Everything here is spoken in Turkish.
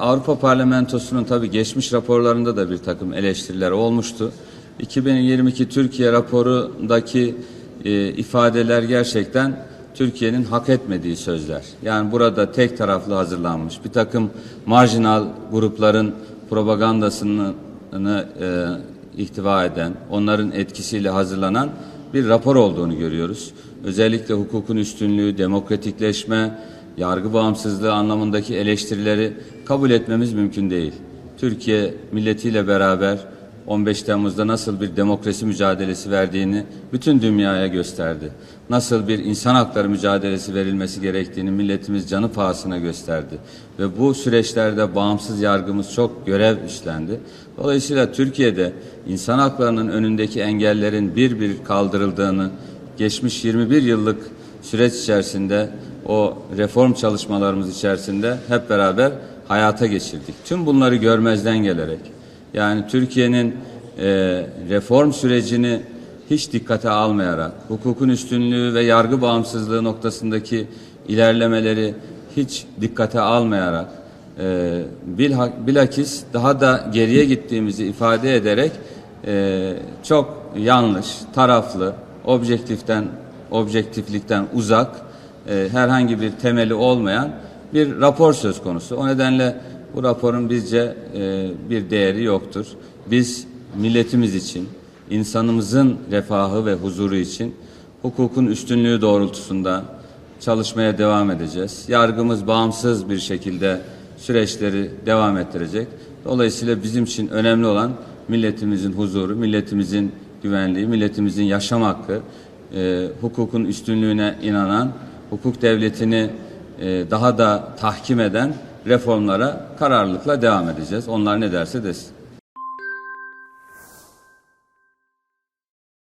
Avrupa Parlamentosu'nun tabii geçmiş raporlarında da bir takım eleştiriler olmuştu. 2022 Türkiye raporundaki e, ifadeler gerçekten Türkiye'nin hak etmediği sözler. Yani burada tek taraflı hazırlanmış bir takım marjinal grupların propagandasını e, ihtiva eden, onların etkisiyle hazırlanan bir rapor olduğunu görüyoruz. Özellikle hukukun üstünlüğü, demokratikleşme, yargı bağımsızlığı anlamındaki eleştirileri kabul etmemiz mümkün değil. Türkiye milletiyle beraber 15 Temmuz'da nasıl bir demokrasi mücadelesi verdiğini bütün dünyaya gösterdi. Nasıl bir insan hakları mücadelesi verilmesi gerektiğini milletimiz canı pahasına gösterdi. Ve bu süreçlerde bağımsız yargımız çok görev üstlendi. Dolayısıyla Türkiye'de insan haklarının önündeki engellerin bir bir kaldırıldığını, geçmiş 21 yıllık süreç içerisinde o reform çalışmalarımız içerisinde hep beraber hayata geçirdik. Tüm bunları görmezden gelerek yani Türkiye'nin e, reform sürecini hiç dikkate almayarak, hukukun üstünlüğü ve yargı bağımsızlığı noktasındaki ilerlemeleri hiç dikkate almayarak, e, bilakis daha da geriye gittiğimizi ifade ederek e, çok yanlış, taraflı, objektiften, objektiflikten uzak, e, herhangi bir temeli olmayan bir rapor söz konusu. O nedenle bu raporun bizce e, bir değeri yoktur. Biz milletimiz için, insanımızın refahı ve huzuru için hukukun üstünlüğü doğrultusunda çalışmaya devam edeceğiz. Yargımız bağımsız bir şekilde süreçleri devam ettirecek. Dolayısıyla bizim için önemli olan milletimizin huzuru, milletimizin güvenliği, milletimizin yaşam hakkı, e, hukukun üstünlüğüne inanan, hukuk devletini e, daha da tahkim eden reformlara kararlılıkla devam edeceğiz. Onlar ne derse desin.